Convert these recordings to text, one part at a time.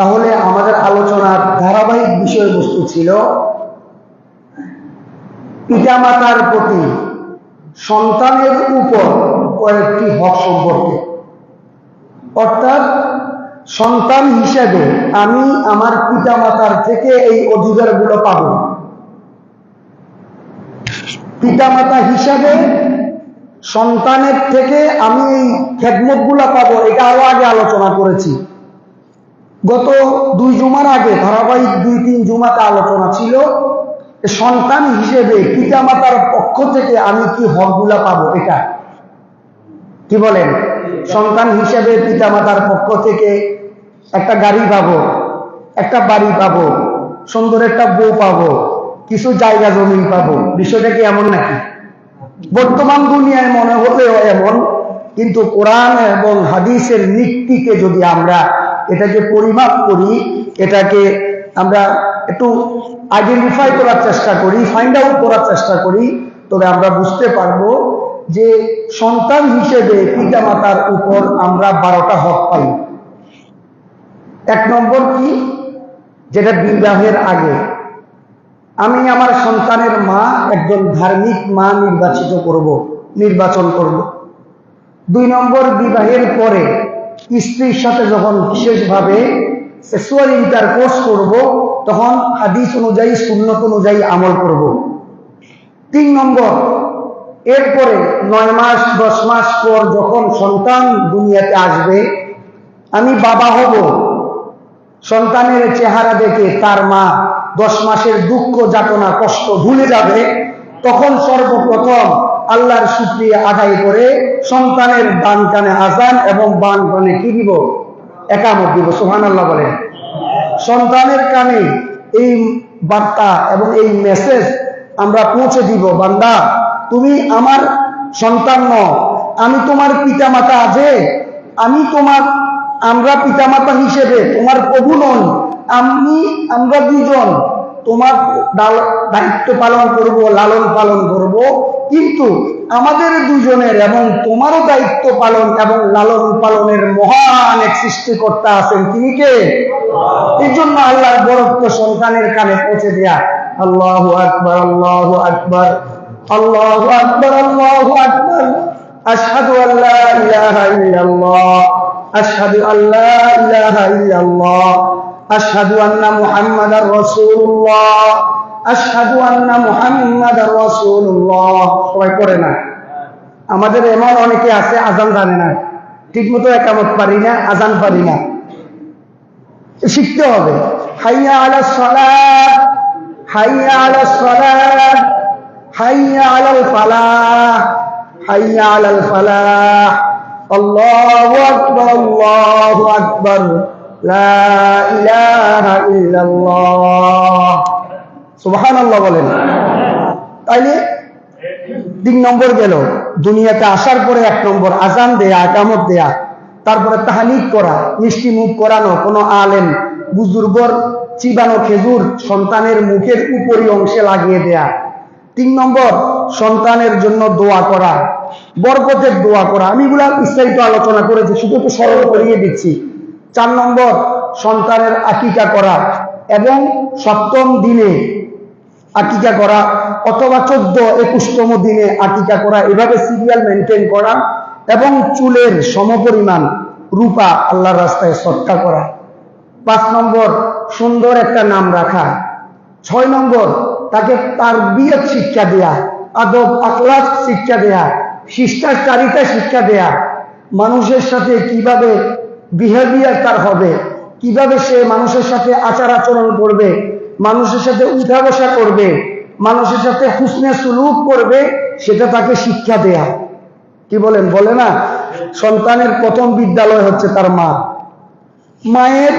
তাহলে আমাদের আলোচনার ধারাবাহিক বিষয়বস্তু ছিল পিতামাতার প্রতি সন্তানের উপর কয়েকটি হক সম্পর্কে। অর্থাৎ সন্তান হিসেবে আমি আমার পিতামাতার থেকে এই অধিকারগুলো পাব। পিতামাতা হিসাবে সন্তানের থেকে আমি এই খেদমতগুলো পাবো, এটা আরও আগে আলোচনা করেছি। গত দুই জুমার আগে ধারাবাহিক দুই, তিন জুমাতে আলোচনা ছিল সন্তান হিসেবে পিতামাতার পক্ষ থেকে আমি কি হকগুলা পাবো? এটা। কি বলেন? সন্তান হিসেবে পিতামাতার পক্ষ থেকে একটা গাড়ি পাবো, একটা বাড়ি পাবো, সুন্দর একটা বউ পাবো, কিছু জায়গা জমি পাবো। বিষয়টা কি এমন নাকি? বর্তমান দুনিয়ায় মনে হলেও এমন, কিন্তু কোরআন এবং হাদিসের নীতিকে যদি আমরা এটাকে পরিমাপ করি, এটাকে আমরা একটু আইডেন্টিফাই করার চেষ্টা করি ফাইন্ড আউট করার চেষ্টা করি, তবে আমরা বুঝতে পারব যে সন্তান হিসেবে পিতামাতার উপর আমরা বারোটা হক পাই। এক নম্বর কি? যেটা বিবাহের আগে। আমি আমার সন্তানের মা একজন ধার্মিক মা নির্বাচিত করব, নির্বাচন করব। দুই নম্বর, বিবাহের পরে স্ত্রীর সাথে যখন বিশেষভাবে সেক্সুয়াল ইন্টারকোর্স করব, তখন হাদিস অনুযায়ী, সুন্নত অনুযায়ী আমল করব। তিন নম্বর, এরপরে নয় মাস, দশ মাস পর যখন সন্তান দুনিয়াতে আসবে, আমি বাবা হব। সন্তানের চেহারা দেখে তার মা দশ মাসের দুঃখ, যাতনা, কষ্ট ভুলে যাবে। তখন সর্বপ্রথম আল্লাহর শুক্রিয়া আদায় করে সন্তানের ডান কানে আজান এবং বান কানে কি দিব? একামত দিব সোহান আল্লাহ বলেন। সন্তানের কানে এই বার্তা এবং এই মেসেজ আমরা পৌঁছে দিব, বান্দা, তুমি আমার সন্তান ন আমি তোমার পিতামাতা আছে আমি তোমার, আমরা পিতামাতা হিসেবে তোমার প্রভু নন আমি, আমরা দুজন তোমার দায়িত্ব পালন করব, লালন পালন করব। কিন্তু আমাদের দুজনের এবং তোমারও দায়িত্ব পালন এবং লালন পালনের মহান এক সৃষ্টিকর্তা আছেন তিনি কে? এই জন্য আল্লাহর বরত্ব সন্তানের কানে পৌঁছে দেয়া। আল্লাহ আকবর আল্লাহ আকবর আল্লাহ আকবর আল্লাহ আকবর। আশহাদু আল্লা ইলাহা ইল্লাল্লাহ, আশহাদু আল্লা ইলাহা আশহাদু আন্না মুহাম্মাদার রাসূলুল্লাহ, আশহাদু আন্না মুহাম্মাদার রাসূলুল্লাহ। সবাই করে না? আমাদের এমন অনেকে আছে, আজান জানে না। ঠিকমতো একামত পারি না, আজান পারি না। শিখতে হবে। হাইয়া আলা সালাত, হাইয়া আলা সালাত, হাইয়া আলাল ফালাহ, হাইয়া আলাল ফালাহ। আল্লাহু আকবার আল্লাহু আকবার। লা বলেন। তাইলে তিন নম্বর গেল, দুনিয়াতে আসার পরে এক নম্বর আজান দেয়া, একামত দেয়া, তারপরে তাহানিক করা মিষ্টি মুখ করানো, কোনো আলেম, বুজুর্গর চিবানো খেজুর সন্তানের মুখের উপরি অংশে লাগিয়ে দেয়া। তিন নম্বর, সন্তানের জন্য দোয়া করা, বরকতের দোয়া করা। আমি এগুলা বিস্তারিত আলোচনা করেছি, শুধু একটু স্মরণ করিয়ে দিচ্ছি। চার নম্বর, সন্তানের আকিকা করা এবং সপ্তম দিনে আকিকা করা অথবা চোদ্দ, একুশতম দিনে আকিকা করা, এভাবে সিরিয়াল মেনটেন করা এবং চুলের সমপরিমাণ রূপা আল্লাহর রাস্তায় সৎকা করা। পাঁচ নম্বর, সুন্দর একটা নাম রাখা। ছয় নম্বর, তাকে তার বিয়ত শিক্ষা দেয়া, আদব আখলাক শিক্ষা দেয়া, শিষ্টাচারিতা শিক্ষা দেয়া। মানুষের সাথে কীভাবে বিহেভিয়ার তার হবে। কীভাবে সে মানুষের সাথে আচার আচরণ করবে, মানুষের সাথে উঠা বসা করবে, মানুষের সাথে হুসনে সুলুক করবে, সেটা তাকে শিক্ষা দেয়া। কি বলেন? বলে না? সন্তানের প্রথম বিদ্যালয় হচ্ছে তার মা। মায়ের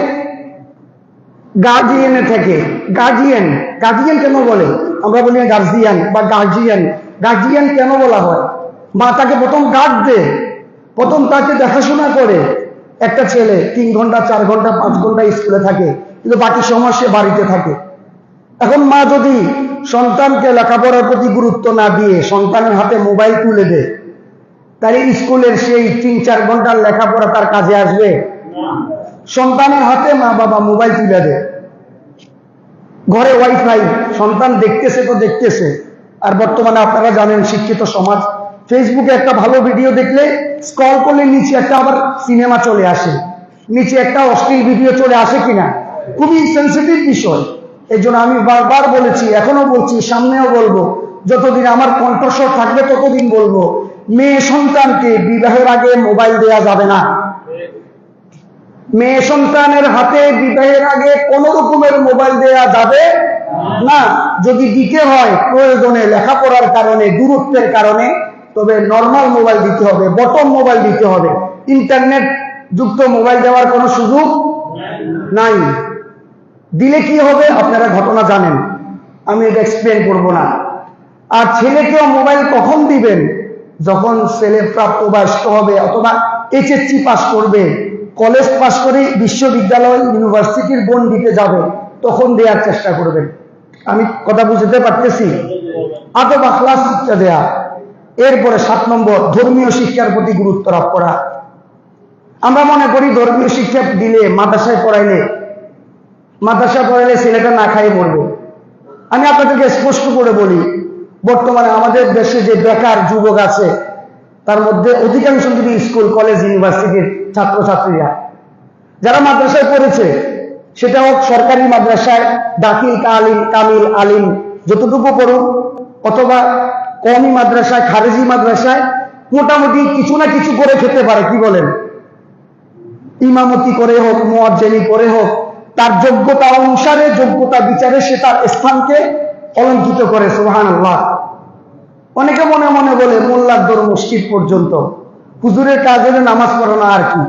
গার্জিয়ানে থেকে। গার্জিয়ান গার্জিয়ান কেন বলে? আমরা বলি গার্জিয়ান বা গার্জিয়ান গার্জিয়ান কেন বলা হয়? মা তাকে প্রথম গার্ড দে প্রথম তাকে দেখাশোনা করে। একটা ছেলে তিন ঘণ্টা, চার ঘণ্টা, পাঁচ ঘণ্টা স্কুলে থাকে, কিন্তু বাকি সময় সে বাড়িতে থাকে। এখন মা যদি সন্তানকে লেখাপড়ার প্রতি গুরুত্ব না দিয়ে সন্তানের হাতে মোবাইল তুলে দেয়, তাহলে স্কুলের সেই তিন, চার ঘণ্টার লেখাপড়া তার কাজে আসবে? সন্তানের হাতে মা বাবা মোবাইল তুলে দেয়। ঘরে ওয়াইফাই সন্তান দেখতেছে তো দেখতেছে। আর বর্তমানে আপনারা জানেন শিক্ষিত সমাজ ফেসবুকে একটা ভালো ভিডিও দেখলে স্ক্রল করলে নিচে একটা আবার সিনেমা চলে আসে। নিচে একটা অশ্লীল ভিডিও চলে আসে কিনা? খুবই সেন্সিটিভ বিষয়। এই জন্য আমি বারবার বলেছি এখনও বলছি, সামনেও বলব, যতদিন আমার কণ্ঠস্বর থাকবে ততদিন বলব, মেয়ে সন্তানকে বিবাহের আগে মোবাইল দেয়া যাবে না। মেয়ে সন্তানের হাতে বিবাহের আগে কোন রকমের মোবাইল দেয়া যাবে না। যদি দিতে হয়, প্রয়োজনে লেখাপড়ার কারণে, দূরত্বের কারণে তবে নর্মাল মোবাইল দিতে হবে বটম মোবাইল দিতে হবে। ইন্টারনেট যুক্ত মোবাইল দেওয়ার কোনো সুযোগ নাই। দিলে কি হবে আপনারা ঘটনা জানেন। আমি এটা এক্সপ্লেন করব না। আর ছেলেকেও মোবাইল কখন দিবেন? যখন ছেলে প্রাপ্তবয়স্ক হবে অথবা এইচএসসি পাস করবে কলেজ পাস করে বিশ্ববিদ্যালয় ইউনিভার্সিটির বোন দিতে যাবে, তখন দেওয়ার চেষ্টা করবেন। আমি কথা বুঝতে পারতেছি? আদব আখলাস শিক্ষা দেয়া। এরপরে সাত নম্বর, ধর্মীয় শিক্ষার প্রতি গুরুত্ব আরোপ করা। আমরা মনে করি ধর্মীয় শিক্ষা দিলে, মাদ্রাসায় পড়াইলে মাদ্রাসা পড়াইলে ছেলেটা না খাই মরবে। আমি আপনাদেরকে স্পষ্ট করে বলি, বর্তমানে আমাদের দেশে যে বেকার যুবক আছে, তার মধ্যে অধিকাংশ যদি স্কুল, কলেজ, ইউনিভার্সিটির ছাত্রছাত্রীরা। যারা মাদ্রাসায় পড়েছে সেটা হোক সরকারি মাদ্রাসায়, দাখিল কালিম কামিল আলিম, যতটুকু পড়ুক অথবা কমি মাদ্রাসায়, খারেজি মাদ্রাসায় মোটামুটি কিছু না কিছু করে খেতে পারে, কি বলেন? ইমামতি করে হোক, মোয়াজ্জেনি করে হোক, তার যোগ্যতা অনুসারে, যোগ্যতা বিচারে সে তার স্থানকে অলঙ্কিত করে সুহান আল্লাহ অনেকে মনে মনে বলে, মোল্লার দর মসজিদ পর্যন্ত। হুজুরের কাজ হলে নামাজ পড়ানো, আর কি?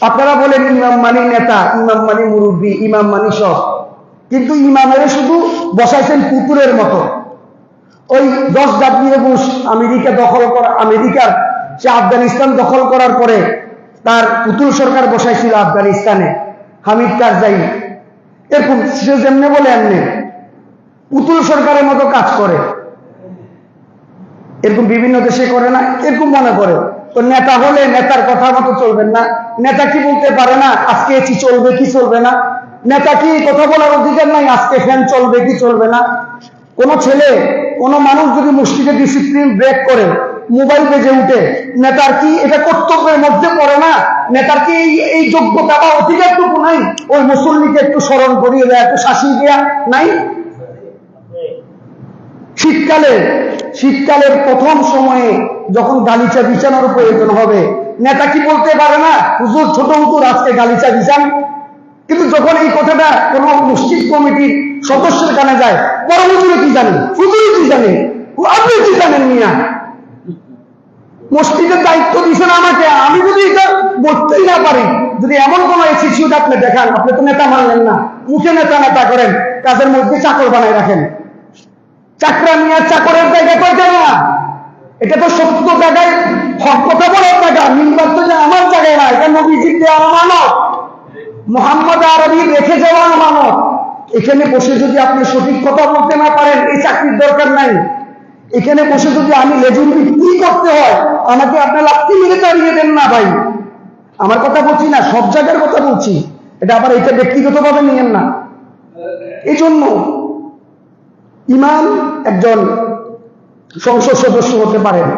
আপনারা বলেন, ইমাম মানি নেতা, ইমাম মানি মুরব্বী, ইমাম মানি সব। কিন্তু ইমামের শুধু বসাইছেন পুতুরের মতো। ওই দশ জাতীয় বুশ আমেরিকা দখল করা, আমেরিকার সে আফগানিস্তান দখল করার পরে তার পুতুল সরকার বসাইছিল আফগানিস্তানে, হামিদ কারজাই। এরকম সে যেমনে বলে এমনি। পুতুল সরকারের মতো কাজ করে। এরকম বিভিন্ন দেশে করে না, এরকম মনে করে। তো নেতা হলে নেতার কথা মতো চলবেন না। নেতা কি বলতে পারে না, আজকে এসি চলবে, কি চলবে না? নেতা কি কথা বলার অধিকার নাই, আজকে ফ্যান চলবে, কি চলবে না? কোন ছেলে, কোন মানুষ যদি মুষ্টিকে ডিসিপ্লিন ব্রেক করে মোবাইল বেজে উঠে, নেতার কি এটা কর্তব্যের মধ্যে পড়ে না? নেতার কি এই যোগ্যতা বা অধিকারটুকু নাই? ওই মুসল্লিকে একটু স্মরণ করিয়ে দেয়া, একটু শাসিয়ে দেয়া নাই? শীতকালে, শীতকালের প্রথম সময়ে যখন গালিচা বিছানোর প্রয়োজন হবে, নেতা কি বলতে পারে না? হুজুর ছোট হুজুর, আজকে গালিচা বিছান। কিন্তু যখন এই কথাটা কোন মসজিদ কমিটির সদস্যের কানে যায় হুজুরে কি জানে হুজুরে কি জানে আপনি কি জানেন মিয়া? মসজিদের দায়িত্ব দিচ্ছেন আমাকে, আমি যদি এটা বলতেই না পারি, যদি এমন কোন অ্যাটিটিউড আপনি দেখান, আপনি তো নেতা মানলেন না, মুখে নেতা নেতা করেন, কাজের মধ্যে চাকর বানায় রাখেন। চাকরা নিয়ে চাকরের জায়গা করতে না। এটা তো সত্য জায়গায়, হক কথা বলার জায়গা মিনবার তো আমার জায়গায় না, এটা নবীজির দেওয়া আমানত মোহাম্মদ আরবি রেখে যাওয়া আমানত। এখানে বসে যদি আপনি সঠিক কথা বলতে না পারেন, এই চাকরির দরকার নাই। এখানে বসে যদি আমি লেজুর বিক্রি করতে হয়, আমাকে আপনার লাত্তি মেরে তাড়িয়ে দেন না ভাই। আমার কথা বলছি না, সব জায়গার কথা বলছি। এটা আবার এটা ব্যক্তিগতভাবে নিয়েন না। এই জন্য ইমাম একজন সংসদ সদস্য হতে পারেন,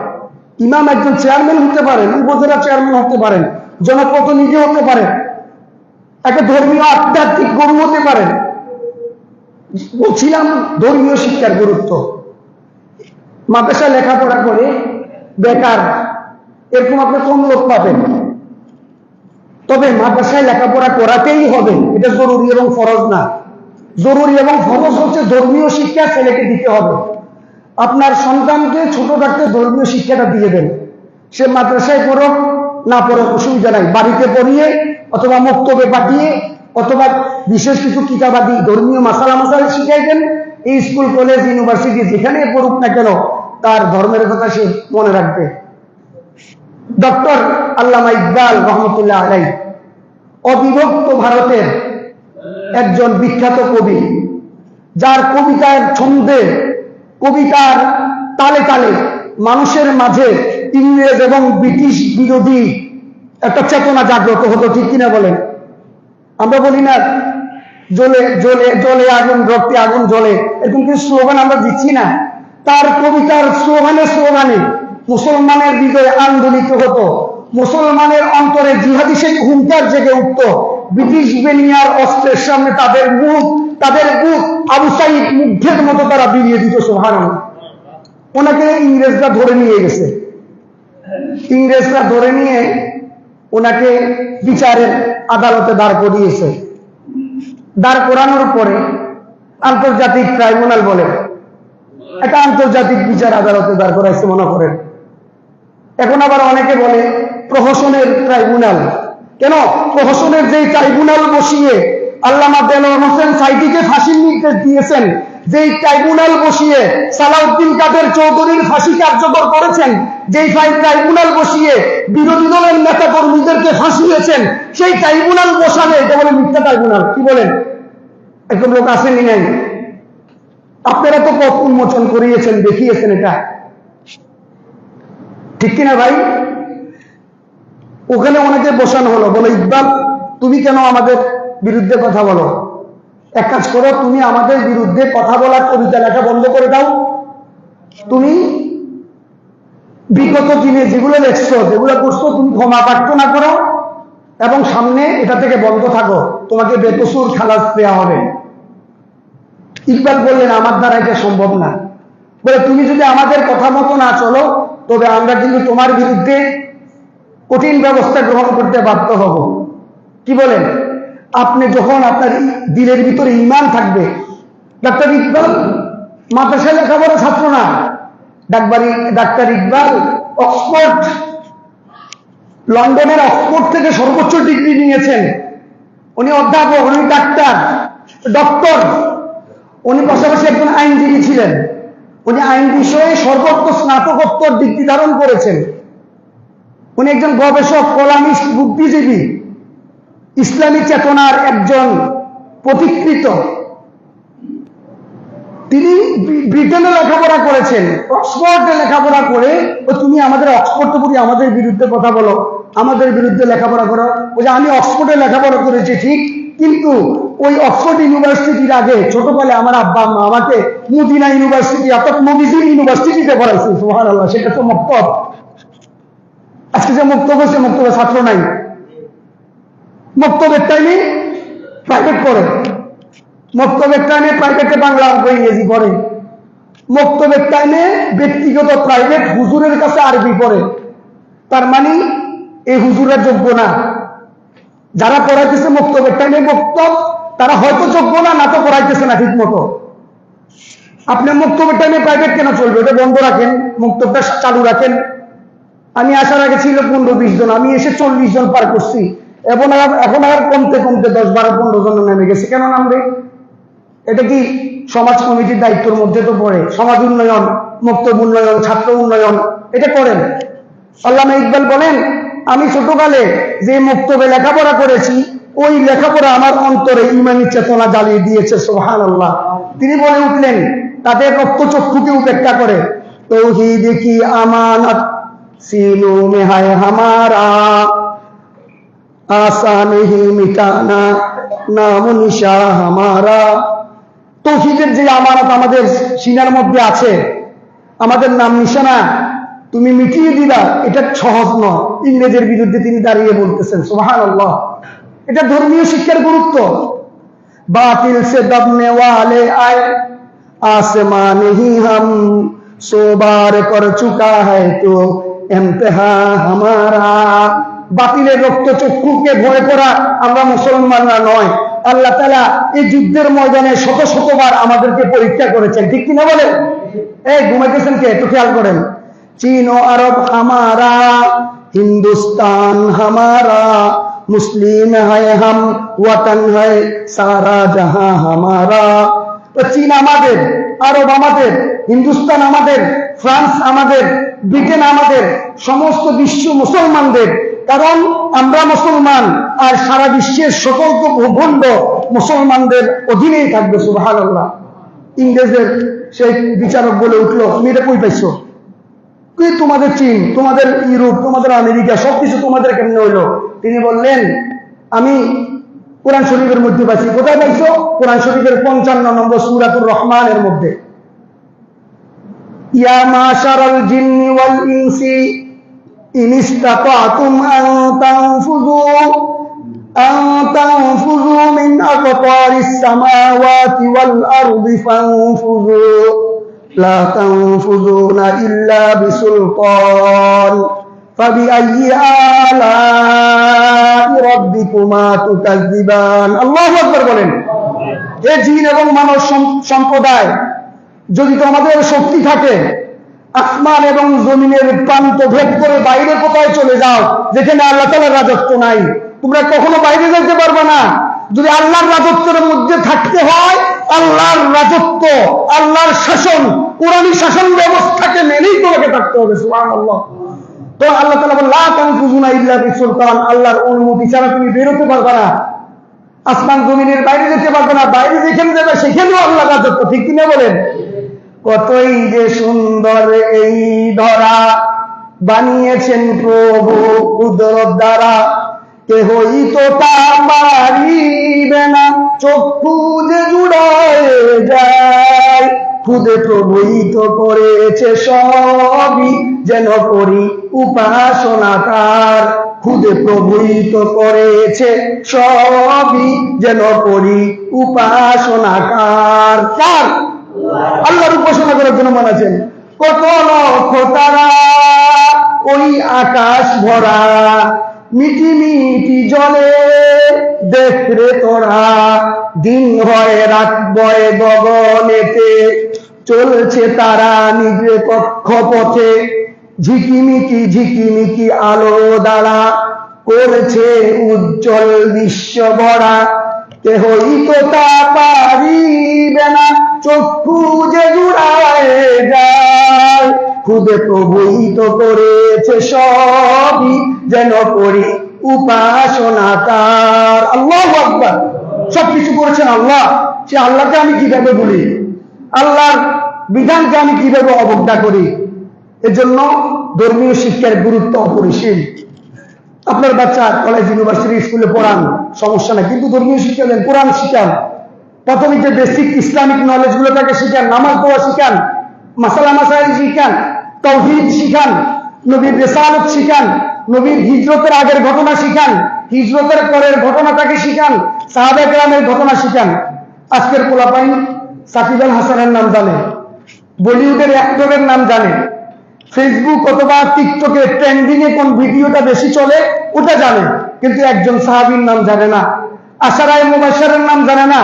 ইমাম একজন চেয়ারম্যান হতে পারেন, উপজেলা চেয়ারম্যান হতে পারেন, জনপ্রতিনিধি হতে পারেন একটা ধর্মীয় আধ্যাত্মিক গরু হতে পারেন বলছিলাম ধর্মীয় শিক্ষার গুরুত্ব। মাদ্রাসা লেখাপড়া করে বেকার, এরকম আপনি কম লোক পাবেন। তবে মাদ্রাসায় লেখাপড়া করাতেই হবে, এটা জরুরি এবং ফরজ না। জরুরি এবং ফরজ হচ্ছে ধর্মীয় শিক্ষা ছেলেকে দিতে হবে। আপনার সন্তানকে ছোট থাকতে ধর্মীয় শিক্ষাটা দিয়ে দেন। সে মাদ্রাসায় পড়ুক না পড়ুক অসুবিধা নাই। বাড়িতে পড়িয়ে অথবা মক্তবে পাঠিয়ে অথবা বিশেষ কিছু কিতাবাদি, ধর্মীয় মাসালা মাসালা শিখাই দেন এই স্কুল, কলেজ, ইউনিভার্সিটি যেখানে পড়ুক না কেন, তার ধর্মের কথা সে মনে রাখবে। ডক্টর আল্লামা ইকবাল রহমতুল্লাহ আলাই অবিভক্ত ভারতের একজন বিখ্যাত কবি, যার কবিতার ছন্দে, কবিতার তালে তালে মানুষের মাঝে ইংরেজ এবং ব্রিটিশ বিরোধী একটা চেতনা জাগ্রত হতো ঠিক কিনা বলেন? আমরা বলি না, জ্বলে জ্বলে জ্বলে আগুন, রক্তে আগুন জ্বলে। এরকম কিছু স্লোগান আমরা দিচ্ছি না। তার কবিতার স্লোগানে স্লোগানে মুসলমানের হৃদয়ে আন্দোলিত হতো। মুসলমানের অন্তরে জিহাদি সেই হুঙ্কার জেগে উঠত। ব্রিটিশ বেনিয়ার অস্ত্রের সামনে তাদের মুখ, তাদের বুক আবু সাইদ মুগ্ধের মতো তারা বিলিয়ে দিত সোহান ওনাকে ইংরেজরা ধরে নিয়ে গেছে। ইংরেজরা ধরে নিয়ে ওনাকে বিচারের আদালতে দাঁড় করিয়েছে। দাঁড় করানোর পরে আন্তর্জাতিক ট্রাইব্যুনাল বলে, একটা আন্তর্জাতিক বিচার আদালতে দাঁড় করাইছে মনে করেন। এখন আবার অনেকে বলে, প্রহসনের ট্রাইব্যুনাল। কেন? প্রহসনের যে ট্রাইব্যুনাল বসিয়ে দেলোয়ার হোসেন সাইদিকে ফাঁসির নির্দেশ দিয়েছেন যেই ট্রাইব্যুনাল বসিয়ে সালাউদ্দিন কাদের চৌধুরীর ফাঁসি কার্যকর করেছেন, যেই ট্রাইব্যুনাল বসিয়ে বিরোধী দলের নেতা কর্মীদেরকে ফাঁসিয়েছেন সেই ট্রাইব্যুনাল বসালে এটা বলে মিথ্যা ট্রাইব্যুনাল। কি বলেন? এরকম লোক আসেনি নাই। আপনারা তো পথ উন্মোচন করিয়েছেন, দেখিয়েছেন এটা। ঠিক কিনা ভাই? ওখানে অনেকে বসানো হলো, বলে, ইকবাল, তুমি কেন আমাদের বিরুদ্ধে কথা বলো? এক কাজ করো, তুমি আমাদের বিরুদ্ধে কথা বলা কবিতা লেখা বন্ধ করে দাও। তুমি বিগত দিনে যেগুলো লেখছো যেগুলো করছ, তুমি ক্ষমা প্রার্থনা করো এবং সামনে এটা থেকে বন্ধ থাকো। তোমাকে বেকসুর খালাস দেওয়া হবে। ইকবাল বললেন, আমার দ্বারা এটা সম্ভব না। বলে, তুমি যদি আমাদের কথা মতো না চলো, তবে আমরা কিন্তু তোমার বিরুদ্ধে কঠিন ব্যবস্থা গ্রহণ করতে বাধ্য হব। কি বলেন? যখন আপনার দিলের ভিতরে ইমান থাকবে, ডাক্তার ইকবাল, মাদ্রাসায় লেখাপড়া ছাত্র না। ডাকবারি ডাক্তার ইকবাল, অক্সফোর্ড, লন্ডনের অক্সফোর্ড থেকে সর্বোচ্চ ডিগ্রি নিয়েছেন। উনি অধ্যাপক, উনি ডাক্তার, ডক্টর, উনি পাশাপাশি একজন আইনজীবী ছিলেন। উনি আইন বিষয়ে সর্বোচ্চ স্নাতকোত্তর ডিগ্রি ধারণ করেছেন। উনি একজন গবেষক, কলামিস্ট, বুদ্ধিজীবী। ইসলামী চেতনার একজন প্রতিকৃত। তিনি ব্রি- ব্রিটেনে লেখাপড়া করেছেন, অক্সফোর্ডে লেখাপড়া করে, ও তুমি আমাদের অক্সফোর্ডে পড়ি আমাদের বিরুদ্ধে কথা বলো, আমাদের বিরুদ্ধে লেখাপড়া করো। ও যে আমি অক্সফোর্ডে লেখাপড়া করেছি, ঠিক? কিন্তু ওই অক্সফোর্ড ইউনিভার্সিটির আগে ছোটবেলায় আমার আব্বা আম্মা আমাকে মুদিনা ইউনিভার্সিটি, অর্থাৎ মবিজিন ইউনিভার্সিটিতে পড়াইছে সোহান আল্লাহ সেটা তো মক্তব। আজকে যে মুক্তব সে মুক্তবে ছাত্র নাই। মক্তবের টাইমে প্রাইভেট পড়ে। মক্তবের টাইমে প্রাইভেটে বাংলা অঙ্ক ইংরেজি পড়ে। মক্তবের টাইমে ব্যক্তিগত প্রাইভেট হুজুরের কাছে আরবি পড়ে। তার মানে এই হুজুরের যোগ্য না। যারা পড়াইতেছে মক্তবের টাইমে মক্তব তারা হয়তো যোগ্য না না তো পড়াইতেছে না ঠিক মতো আপনি মুক্তবের টাইমে প্রাইভেট কেন চলবে? ওটা বন্ধ রাখেন, মুক্তবটা চালু রাখেন। আমি আসার আগে ছিল পনেরো বিশ জন, আমি এসে চল্লিশ জন পার করছি। এবং এখন আর কমতে কমতে দশ বারো পনেরো জন নেমে গেছে। কেন নামবে? এটা কি সমাজ কমিটির দায়িত্বের মধ্যে তো পড়ে। সমাজ উন্নয়ন, মুক্ত উন্নয়ন, ছাত্র উন্নয়ন, এটা করেন। আল্লাহ ইকবাল বলেন, আমি ছোটকালে যে মুক্ত লেখাপড়া করেছি, ওই লেখাপড়া আমার অন্তরে ইমানি চেতনা জ্বালিয়ে দিয়েছে সোহান আল্লাহ তিনি বলে উঠলেন তাদের রক্তচক্ষুকে উপেক্ষা করে তৌহি দেখি আমার সিনু মেহায় হামারা। हमारा आशा नहीं मिटाना नाम निशा हमारा তৌহিদের যে আমানত আমাদের সিনার মধ্যে আছে আমাদের নাম নিশানা তুমি মিটিয়ে দিলা এটা সহজ নয় ইংরেজের বিরুদ্ধে তিনি দাঁড়িয়ে বলতেছেন সোহান আল্লাহ এটা ধর্মীয় শিক্ষার গুরুত্ব बातिल से दबने वाले आए आसमान ही हम सो बार कर चुका है तो इम्तिहा हमारा বাতিলের রক্ত চক্ষুকে ভয় করা আমরা মুসলমানরা নয়। আল্লাহ তালা এই যুদ্ধের ময়দানে শত শতবার আমাদেরকে পরীক্ষা করেছেন। ঠিক কিনা বলেন? এই, ঘুমাইতেছেন কে? একটু খেয়াল করেন। চীন ও আরব হামারা, হিন্দুস্তান হামারা, মুসলিম হয় হাম, ওয়াতন হয় সারা জাহা হামারা। চীন আমাদের, আরব আমাদের, হিন্দুস্তান আমাদের, ফ্রান্স আমাদের, ব্রিটেন আমাদের, সমস্ত বিশ্ব মুসলমানদের কারণ আমরা মুসলমান আর সারা বিশ্বের সকল ভূখণ্ড মুসলমানদের অধীনেই থাকবে সুবাহান আল্লাহ ইংরেজের সেই বিচারক বলে উঠল, তুমি এটা কই পাইছো? তুই তোমাদের চীন, তোমাদের ইউরোপ, তোমাদের আমেরিকা, সবকিছু তোমাদের কেমনে হইল? তিনি বললেন, আমি কোরআন শরীফের মধ্যে পাইছি। কোথায় পাইছো? কোরআন শরীফের পঞ্চান্ন নম্বর সুরাতুর রহমানের মধ্যে। ইয়া মাশারাল জিন্নি ওয়াল ইনসি ইন ইসতাতাতুম আন তানফুযু আন তানফুযু মিন আকতারিস সামাওয়াতি ওয়াল আরদি ফানফুযু لا تنفذون إلا بسلطان فبأي آلاء ربكما تكذبان الله أكبر বলেন এ জিন এবং মানব সম- সম্প্রদায় যদি তোমাদের শক্তি থাকে আসমান এবং জমিনের প্রান্ত ভেদ করে বাইরে কোথায় চলে যাও, যেখানে আল্লাহ তালার রাজত্ব নাই, তোমরা কখনো বাইরে যেতে পারবে না। যদি আল্লাহর রাজত্বের মধ্যে থাকতে হয়, আল্লাহর রাজত্ব, আল্লাহর শাসন, কোরআনী শাসন ব্যবস্থাকে মেনেই তোমাকে থাকতে হবে সুবহান আল্লাহ তো আল্লাহ তালা বলেন, লা তানফুজুনা ইল্লা বিসুলতান আল্লাহর অনুমতি ছাড়া তুমি বেরোতে পারবে না। আসমান জমিনের বাইরে যেতে পারবে না, বাইরে যেখানে যাবে সেখানেও আল্লাহ রাজত্ব, ঠিক কিনা বলেন? কতই যে সুন্দর এই ধরা বানিয়েছেন প্রভু কুদরত দ্বারা। কেহই তো তা পারিবে না, চক্ষু যে জুড়ায় যায়। খুদে প্রভুই তো করেছে সবই যেন করি উপাসনাকার খুদে প্রভুই তো করেছে সবই যেন করি উপাসনাকার কার? আল্লাহর উপাসনা করার জন্য মানাছেন কত লক্ষ তারা ওই আকাশ ভরা, মিটি মিটি জলে দেখরে তোরা দিন হয় রাত বয় গগনেতে চলছে তারা নিজে কক্ষপথে। ঝিকিমিকি ঝিকিমিকি আলো দ্বারা করছে উজ্জ্বল বিশ্ব ভরা। কেহই তো তা পারিবে না? চক্ষু যে জুড়ায় যায়, খুদে প্রভুই তো করেছে সবই যেন করি উপাসনা তার। আল্লাহ আকবার। সবকিছু করেছেন আল্লাহ। সে আল্লাহকে আমি কীভাবে বলি আল্লাহর বিধানকে আমি কীভাবে অবজ্ঞা করি? এজন্য ধর্মীয় শিক্ষার গুরুত্ব অপরিসীম। আপনার বাচ্চা কলেজ ইউনিভার্সিটি স্কুলে পড়ান, সমস্যা নাই। কিন্তু ধর্মীয় শিক্ষা দেন, কোরআন শিখান। প্রাথমিক বেসিক ইসলামিক নলেজগুলো তাকে শিখান, নামাজ পড়া শিখান, মাসালা মাসাইল শিখান, তৌহিদ শিখান, নবীর রেসালত শিখান, নবীর হিজরতের আগের ঘটনা শিখান, হিজরতের পরের ঘটনা তাকে শিখান, সাহাবে গ্রামের ঘটনা শিখান। আজকের পোলাপাইন সাকিব আল হাসানের নাম জানে, বলিউডের অ্যাক্টরের নাম জানে। ফেসবুক অথবা টিকটকে ট্রেন্ডিং এ কোন ভিডিওটা বেশি চলে, ওটা জানে। কিন্তু একজন সাহাবীর নাম জানে না। আশারায় মুবাশশারের নাম জানে না।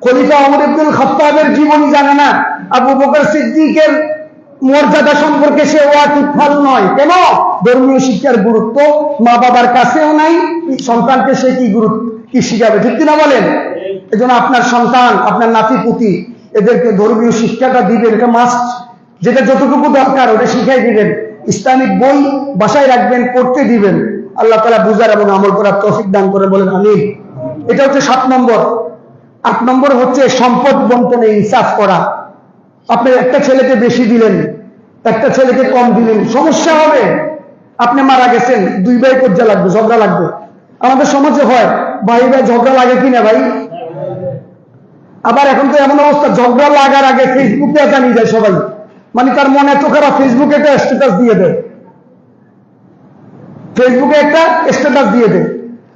খলিফা ওমর ইবনুল খাত্তাবের জীবনী জানে না। আবু বকর সিদ্দিকের মর্যাদা সম্পর্কে সে ওয়াকিফাল নয়। কেন? ধর্মীয় শিক্ষার গুরুত্ব মা বাবার কাছেও নাই, সন্তানকে সে কি গুরুত্ব, কি শিখাবে? ঠিক কিনা বলেন? এজন্য আপনার সন্তান, আপনার নাতি পুতি এদেরকে ধর্মীয় শিক্ষাটা দিবেন এটা মাস্ট যেটা যতটুকু দরকার, ওটা শিখাই দিবেন। ইসলামিক বই বাসায় রাখবেন, পড়তে দিবেন। আল্লাহ তালা বুঝার এবং আমল করার তৌফিক দান করে বলেন আমি এটা হচ্ছে সাত নম্বর। আট নম্বর হচ্ছে সম্পদ বন্টনে ইনসাফ করা। আপনি একটা ছেলেকে বেশি দিলেন, একটা ছেলেকে কম দিলেন, সমস্যা হবে। আপনি মারা গেছেন, দুই ভাই কজ্জা লাগবে, ঝগড়া লাগবে। আমাদের সমাজে হয়, ভাই ভাই ঝগড়া লাগে কিনা ভাই? আবার এখন তো এমন অবস্থা, ঝগড়া লাগার আগে ফেসবুকে জানিয়ে যায় সবাই। মানে তার মনে এত খারাপ ফেসবুকে একটা স্ট্যাটাস দিয়ে দেয়। ফেসবুকে একটা স্ট্যাটাস দিয়ে দেয়।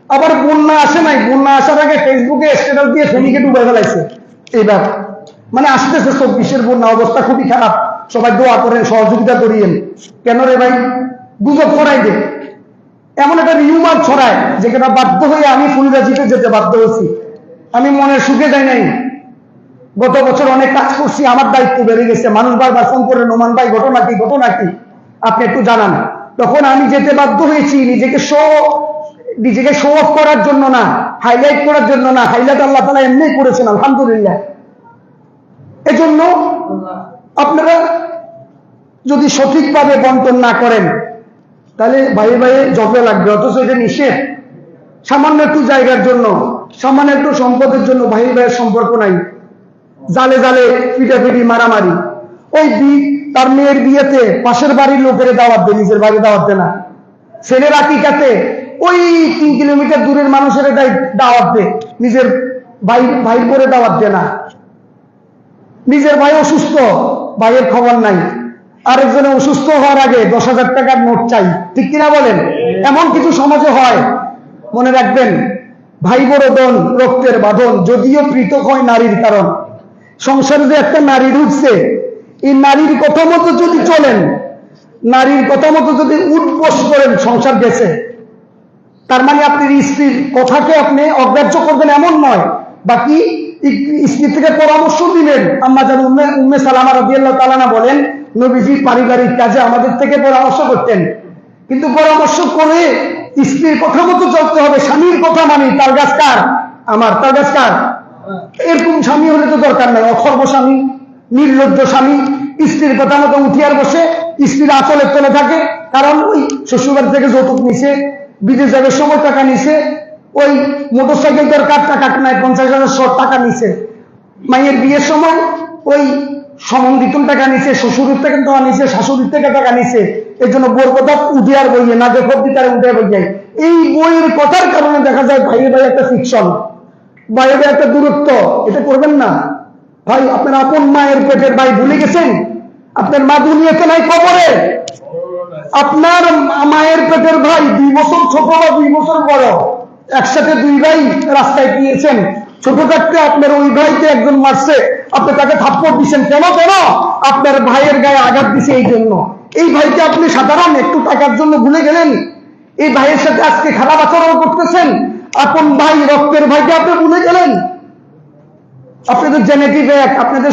আবার বন্যা আসে নাই, বন্যা আসার আগে ফেসবুকে স্ট্যাটাস দিয়ে ফেনীকে ডুবে ফেলাইছে। এইবার মানে আসতেছে চব্বিশের বন্যা, অবস্থা খুবই খারাপ। সবাই দোয়া করেন, সহযোগিতা করিয়েন। কেন রে ভাই? গুজব ছড়াই দে। এমন একটা রিউমার ছড়ায়, যেখানে বাধ্য হয়ে আমি ফুলগাছিতে যেতে বাধ্য হয়েছি। আমি মনের সুখে যাই নাই। গত বছর অনেক কাজ করছি, আমার দায়িত্ব বেড়ে গেছে। মানুষ বারবার ফোন করে, নোমান ভাই, ঘটনা কি? ঘটনা কি? আপনি একটু জানান। তখন আমি যেতে বাধ্য হয়েছি, নিজেকে শো নিজেকে শো অফ করার জন্য না হাইলাইট করার জন্য না। হাইলাইট আল্লাহ তালা এমনি করেছেন, আলহামদুলিল্লাহ। এজন্য আপনারা যদি সঠিকভাবে বন্টন না করেন, তাহলে ভাই ভাই ঝগড়া লাগবে। অথচ এটা নিষেধ। সামান্য একটু জায়গার জন্য, সামান্য একটু সম্পদের জন্য ভাই ভাইয়ের সম্পর্ক নাই। জালে জালে পিটাপিটি মারামারি। ওই বি- তার মেয়ের বিয়েতে পাশের বাড়ির লোকের দাওয়াত দেয়, নিজের বাড়ি দাওয়াত দেয় না। ছেলের আকিকাতে ওই তিন কিলোমিটার দূরের মানুষের দাওয়াত দেয়। নিজের ভাই ভাই করে দাওয়াত দেয় না। নিজের ভাই অসুস্থ, ভাইয়ের খবর নাই। আরেকজনে অসুস্থ হওয়ার আগে দশ হাজার টাকার নোট চাই। ঠিক কিনা বলেন? এমন কিছু সমাজে হয়। মনে রাখবেন, ভাই বড়দন রক্তের বাঁধন, যদিও পৃথক হয় নারীর কারণ। সংসারে যে একটা নারী ঢুকছে, এই নারীর কথা মতো যদি চলেন, নারীর কথা মতো যদি উঠবোস করেন, সংসার গেছে, তার মানে আপনার স্ত্রীর কথাকে আপনি অগ্রাহ্য করবেন এমন নয়। বাকি স্ত্রী থেকে পরামর্শ দিলেন আম্মা যেন উম্মে উম্মে সালামা রাদিয়াল্লাহু তাআলা বলেন, নবীজি পারিবারিক কাজে আমাদের থেকে পরামর্শ করতেন। কিন্তু পরামর্শ করে স্ত্রীর কথা মতো চলতে হবে, স্বামীর কথা মানি, তার গাছ কার? আমার তার গাছ কার? এরকম স্বামী হলে তো দরকার নাই, অখর্ব স্বামী, নির্লজ্জ স্বামী, স্ত্রীর কথা মতো উঠিয়ার বসে, স্ত্রীর আঁচলের তলে থাকে, কারণ ওই শ্বশুরবাড়ি থেকে যৌতুক নিছে, বিদেশ যাবে, সময় টাকা নিছে, ওই মোটর সাইকেল দরকার টাকা নাই, পঞ্চাশ হাজার শর্ট টাকা নিছে। মায়ের বিয়ের সময় ওই সমন্বিত টাকা নিছে, শ্বশুরের থেকে টাকা নিছে, শাশুড়ির থেকে টাকা নিছে, এর জন্য বোর কথা উঠিয়ার বইয়ে না, যে খবর তারা বই যায় এই বইয়ের কথার কারণে দেখা যায় ভাইয়ে ভাই একটা ফিকশন বাইরে একটা দূরত্ব, এটা করবেন না। ভাই, আপনার আপন মায়ের পেটের ভাই ভুলে গেছেন? আপনার মা দুনিয়াতে নাই কবরে আপনার মায়ের পেটের ভাই দুই বছর ছোট বা দুই বছর বড়? একসাথে দুই ভাই রাস্তায় গিয়েছেন। ছোট থাকতে আপনার ওই ভাইকে একজন মারছে। আপনি তাকে থাপ্পড় দিচ্ছেন কেন কেন? আপনার ভাইয়ের গায়ে আঘাত দিছে এই জন্য। এই ভাইকে আপনি সাধারণ একটু টাকার জন্য ভুলে গেলেন? এই ভাইয়ের সাথে আজকে খারাপ আচরণ করতেছেন? আপন ভাই রক্তের ভাইকে আপনি ভুলে গেলেন? আপনাদের জেনেটিভ এক আপনাদের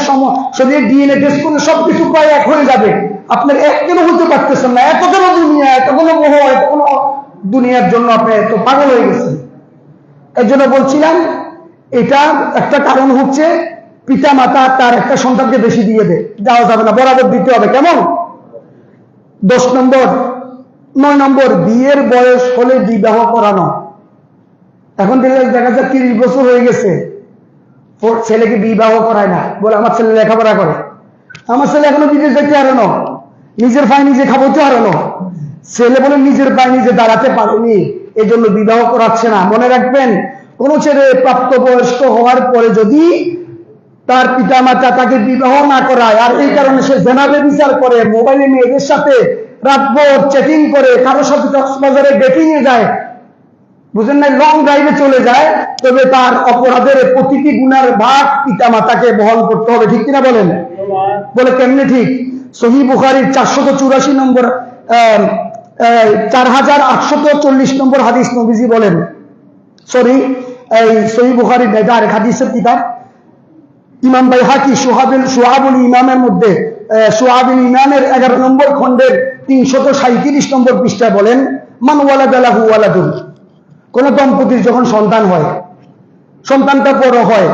শরীরে ডিএনএ টেস্ট করলে সবকিছু প্রায় এক হয়ে যাবে। আপনার এক কেন হতে পারতেছেন না, এত কেন দুনিয়া, এত কোনো মোহ, এত কোনো দুনিয়ার জন্য আপনি এত পাগল হয়ে গেছেন। এর জন্য বলছিলাম, এটা একটা কারণ হচ্ছে পিতা মাতা তার একটা সন্তানকে বেশি দিয়ে দেয়। দেওয়া যাবে না, বরাবর দিতে হবে, কেমন? দশ নম্বর, নয় নম্বর, বিয়ের বয়স হলে বিবাহ করানো। এখন দেখা যায় তিরিশ বছর হয়ে গেছে। ছেলেকে বিবাহ করায় না, বলে আমার ছেলে লেখাপড়া করে। আমার ছেলে এখনও বিদেশ যেতে পারে না। নিজের পায়ে নিজে খাবোতে পারে না। ছেলে বলে নিজের পায়ে নিজে দাঁড়াতে পারেনি। এই জন্য বিবাহ করাচ্ছে না। মনে রাখবেন, কোন ছেলে প্রাপ্তবয়স্ক হওয়ার পরে যদি তার পিতা মাতা তাকে বিবাহ না করায়, আর এই কারণে সে জেনাবে বিচার করে, মোবাইলে মেয়েদের সাথে রাতভর চেকিং করে কারও সাথে কক্সবাজারে ডেটিং যায় বুঝেন না লং ড্রাইভে চলে যায়, তবে তার অপরাধের প্রতিটি গুণার ভাগ পিতা মাতাকে বহন করতে হবে, ঠিক কিনা বলেন? বলে কেমনে ঠিক? সহি বুখারির চারশত চুরাশি নম্বর চার হাজার আটশত চল্লিশ নম্বর হাদিস নবীজি বলেন সরি এই সহি বুখারির আরেক হাদিসের কিতাব, ইমাম ভাই হাকি সোহাবুল সোহাবুল ইমামের মধ্যে সোহাবুল ইমামের এগারো নম্বর খণ্ডের তিনশত সাঁত্রিশ নম্বর পৃষ্ঠায় বলেন, মান ওয়ালা দালাহু ওয়ালাদুন কোন দম্পতির যখন সন্তান হয়, সন্তানটা বড় হয়,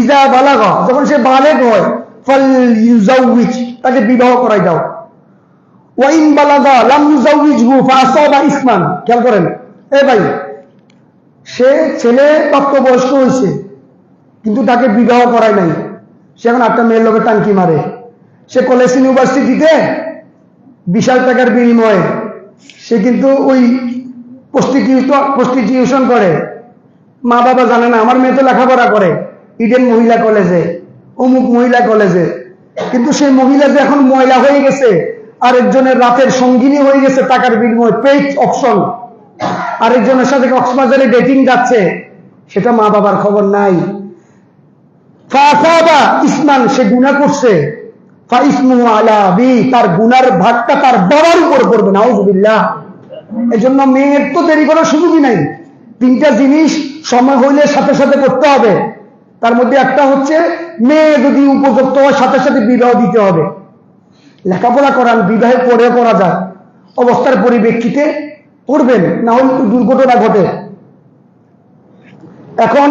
ইজা বালাগা, যখন সে বালেগ হয়, ফল ইউজাউইজ, তাকে বিবাহ করাই দাও। ওয়াইন বালাগা লাম ইউজাউইজহু ফাসাবা ইসমান। খেয়াল করেন, এ ভাই, সে ছেলে প্রাপ্তবয়স্ক হয়েছে, কিন্তু তাকে বিবাহ করায় নাই। সে এখন একটা মেয়ের লোকের টাঙ্কি মারে। সে কলেজ ইউনিভার্সিটিতে বিশাল টাকার বিনিময়ে, সে কিন্তু ওই প্রস্টিটিউশন করে। মা বাবা জানে না, আমার মেয়ে তো লেখাপড়া করে। ইডেন মহিলা কলেজে অমুক মহিলা কলেজে কিন্তু সেই মহিলা যে এখন ময়লা হয়ে গেছে, আরেকজনের রাতের সঙ্গিনী হয়ে গেছে টাকার বিনিময়ে, পেইড অপশন। আরেকজনের সাথে কক্সবাজারে ডেটিং যাচ্ছে, সেটা মা বাবার খবর নাই। ইসমান, সে গুণা করছে। তার গুনার ভাগটা তার বাবার উপর পড়বে, নাউজুবিল্লাহ। এজন্য মেয়ের তো দেরি করার সুযোগই নাই। তিনটা জিনিস সময় হইলে সাথে সাথে করতে হবে। তার মধ্যে একটা হচ্ছে মেয়ে যদি উপযুক্ত হয় সাথে সাথে বিবাহ দিতে হবে। লেখাপড়া করান, বিবাহের পরে করা যায়। অবস্থার পরিপ্রেক্ষিতে করবেন, না হলে দুর্ঘটনা ঘটে। এখন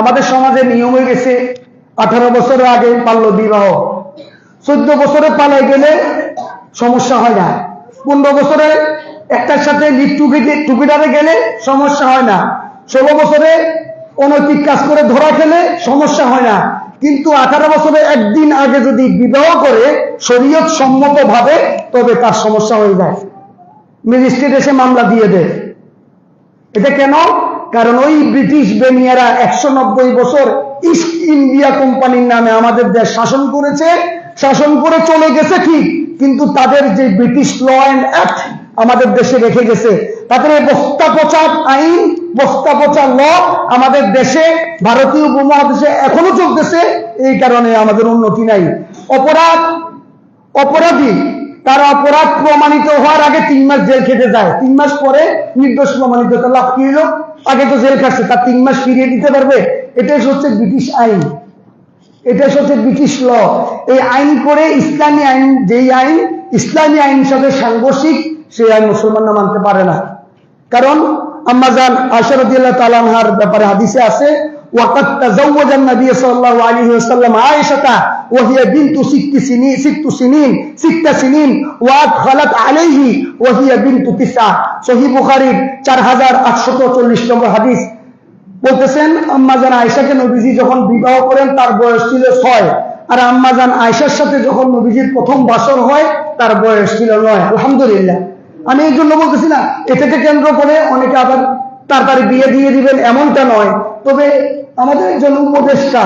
আমাদের সমাজে নিয়ম হয়ে গেছে, আঠারো বছরের আগে পারল বিবাহ। চোদ্দ বছরে পালাই গেলে সমস্যা হয় না। পনেরো বছরে একটার সাথে টুকিটারে গেলে সমস্যা হয় না। ষোলো বছরে অনৈতিক কাজ করে ধরা খেলে সমস্যা হয় না। কিন্তু আঠারো বছরে একদিন আগে যদি বিবাহ করে, শরীয়ত সম্মত ভাবে, তবে তার সমস্যা হয়ে যায়। ম্যাজিস্ট্রেট এসে মামলা দিয়ে দেয়। এটা কেন? কারণ ওই ব্রিটিশ বেনিয়ারা একশো নব্বই বছর ইস্ট ইন্ডিয়া কোম্পানির নামে আমাদের দেশ শাসন করেছে। শাসন করে চলে গেছে ঠিক। কিন্তু তাদের যে ব্রিটিশ ল অ্যান্ড অ্যাক্ট আমাদের দেশে রেখে গেছে, তাদের এই বস্তা পচা আইন বস্তা পচা ল আমাদের দেশে, ভারতীয় উপমহাদেশে এখনও চলতেছে, এই কারণে আমাদের উন্নতি নাই। অপরাধ, অপরাধী, তার অপরাধ প্রমাণিত হওয়ার আগে তিন মাস জেল খেটে যায়। তিন মাস পরে নির্দোষ প্রমাণিত লাভ কি আগে তো জেল খাটছে তার তিন মাস ফিরিয়ে দিতে পারবে? এটাই হচ্ছে ব্রিটিশ আইন। এটাই হচ্ছে ব্রিটিশ ল এই আইন করে ইসলামী আইন যেই আইন ইসলামী আইন সাথে সাংঘর্ষিক সেই আইন মুসলমানরা মানতে পারে না কারণ আম্মাজান আশরদিল্লাহ তালানহার ব্যাপারে হাদিসে আছে وقد تزوج النبي صلى الله عليه وسلم عائشة وهي بنت ست سنين ست سنين ست سنين وأدخلت عليه وهي بنت تسعة সহি বুখারীর চার হাজার আটশত চল্লিশ নম্বর হাদিস বলতেছেন, আম্মাজান আয়েশাকে নবীজি যখন বিবাহ করেন, তার বয়স ছিল ছয়। আর আম্মাজান আয়েশার সাথে যখন নবীজির প্রথম বাসর হয়, তার বয়স ছিল নয়। আলহামদুলিল্লাহ। আমি এই জন্য বলতেছি না, এটাকে কেন্দ্র করে অনেকে আবার তাড়াতাড়ি বিয়ে দিয়ে দিবেন, এমনটা নয়। তবে আমাদের একজন উপদেষ্টা,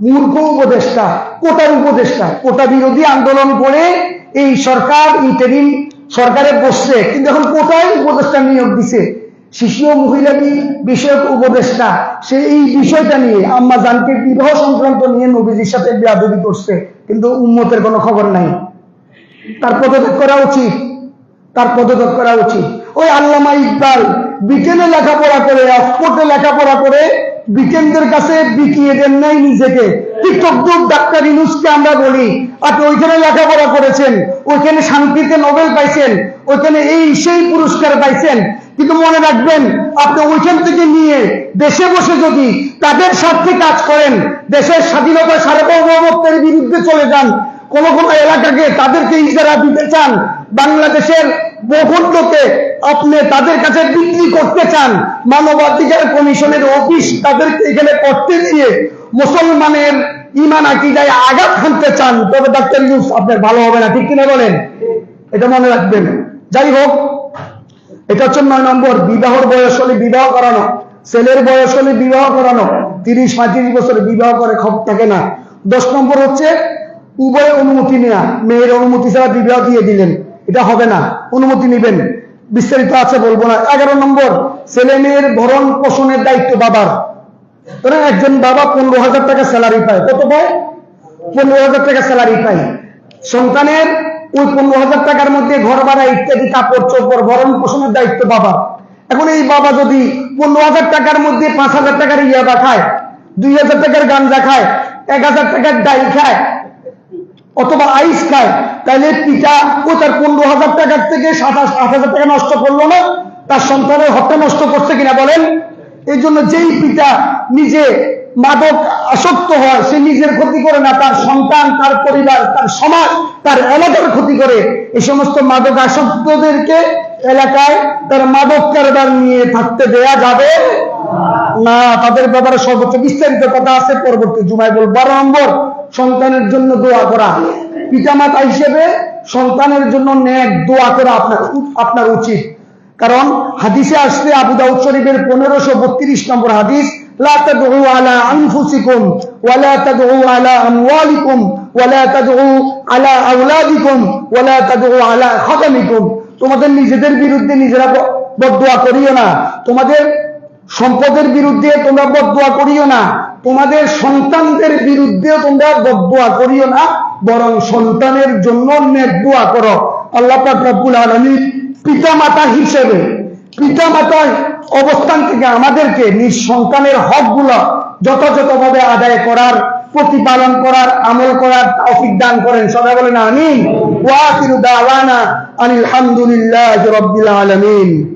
মূর্খ উপদেষ্টা, কোটার উপদেষ্টা, কোটা বিরোধী আন্দোলন করে এই সরকার ইন্টারিম সরকারে বসছে। কিন্তু এখন কোটায় উপদেষ্টা নিয়োগ দিছে। শিশু ও মহিলা বি- বিষয়ক উপদেষ্টা, সে এই বিষয়টা নিয়ে আম্মা জানকে বিবাহ সংক্রান্ত নিয়ে নবীজির সাথে বিয়াদবি করছে, কিন্তু উম্মতের কোনো খবর নাই। তার পদত্যাগ করা উচিত, তার পদত্যাগ করা উচিত। ওই আল্লামা ইকবাল ব্রিটেনে লেখাপড়া করে অক্সফোর্ডে লেখাপড়া করে ব্রিটেনদের কাছে বিকিয়ে দেন নাই নিজেকে। টিকটক দূর ডাক্তার ইনুসকে আমরা বলি, আপনি ওইখানে লেখাপড়া করেছেন, ওইখানে শান্তিতে নোবেল পাইছেন, ওইখানে এই সেই পুরস্কার পাইছেন কিন্তু মনে রাখবেন, আপনি ওইখান থেকে নিয়ে দেশে বসে যদি তাদের স্বার্থে কাজ করেন, দেশের স্বাধীনতা সার্বভৌমত্বের বিরুদ্ধে চলে যান, কোন কোন এলাকাকে তাদেরকে ইজারা দিতে চান, বাংলাদেশের বহুত্বকে আপনি তাদের কাছে বিক্রি করতে চান, মানবাধিকার কমিশনের অফিস তাদেরকে এখানে করতে দিয়ে মুসলমানের ইমান আকিদায় আঘাত হানতে চান, তবে ডাক্তার ইউস আপনার ভালো হবে না, ঠিক কিনা বলেন? এটা মনে রাখবেন। যাই হোক এটা হচ্ছে নয় নম্বর, বিবাহর বয়স হলে বিবাহ করানো, ছেলের বয়স হলে বিবাহ করানো, তিরিশ পঁয়ত্রিশ বছরে বিবাহ করে খবর থাকে না। দশ নম্বর হচ্ছে, উভয় অনুমতি নেওয়া মেয়ের অনুমতি ছাড়া বিবাহ দিয়ে দিলেন, এটা হবে না, অনুমতি নেবেন। বিস্তারিত আছে, বলব না। এগারো নম্বর, ছেলে মেয়ের ভরণ পোষণের দায়িত্ব বাবার। ধরেন একজন বাবা পনেরো হাজার টাকা স্যালারি পায়। কত পায়? পনেরো হাজার টাকা স্যালারি পায়। সন্তানের ওই পনেরো হাজার টাকার মধ্যে ঘর ভাড়া, ইত্যাদি, কাপড় চোপড়, ভরণ পোষণের দায়িত্ব বাবা এখন এই বাবা যদি পনেরো হাজার টাকার মধ্যে পাঁচ হাজার টাকার ইয়াবা খায়, দুই হাজার টাকার গাঞ্জা খায়, এক হাজার টাকার ডাই খায়, অথবা আইস খায়, তাহলে পিতা ও তার পনেরো হাজার টাকার থেকে সাতাশ, আট হাজার টাকা নষ্ট করল না, তার সন্তানের হত্যা নষ্ট করছে কিনা বলেন? এই জন্য যেই পিতা নিজে মাদক আসক্ত হয়, সে নিজের ক্ষতি করে না, তার সন্তান, তার পরিবার, তার সমাজ, তার এলাকার ক্ষতি করে। এই সমস্ত মাদক আসক্তদেরকে এলাকায় তার মাদক কারবার নিয়ে থাকতে দেয়া যাবে না। তাদের ব্যাপারে সর্বোচ্চ বিস্তারিত কথা আছে, পরবর্তী জুমায় বল বারো নম্বর, সন্তানের জন্য দোয়া করা। পিতামাতা হিসেবে সন্তানের জন্য ন্যাক দোয়া করা আপনার আপনার উচিত। কারণ হাদিসে আসছে, আবু দাউদ শরীফের পনেরোশো বত্রিশ নম্বর হাদিস لا تدعوا على أنفسكم ولا تدعوا على أموالكم ولا تدعوا على أولادكم ولا تدعوا على خدمكم তোমাদের নিজেদের বিরুদ্ধে নিজেরা ব- বদদোয়া করিও না তোমাদের সম্পদের বিরুদ্ধে তোমরা বদদোয়া করিও না তোমাদের সন্তানদের বিরুদ্ধেও তোমরা বদদোয়া করিও না বরং সন্তানের জন্য নেক দোয়া করো আল্লাহ পাক রব্বুল আলামিন পিতামাতা হিসেবে পিতামাতার অবস্থান থেকে আমাদেরকে নিজ সন্তানের হকগুলো যথাযথভাবে আদায় করার, প্রতিপালন করার, আমল করার তৌফিক দান করেন। সবাই বলেন আমিন। ওয়া আখিরু দাওয়ানা আনিল হামদুলিল্লাহি রাব্বিল আলামিন।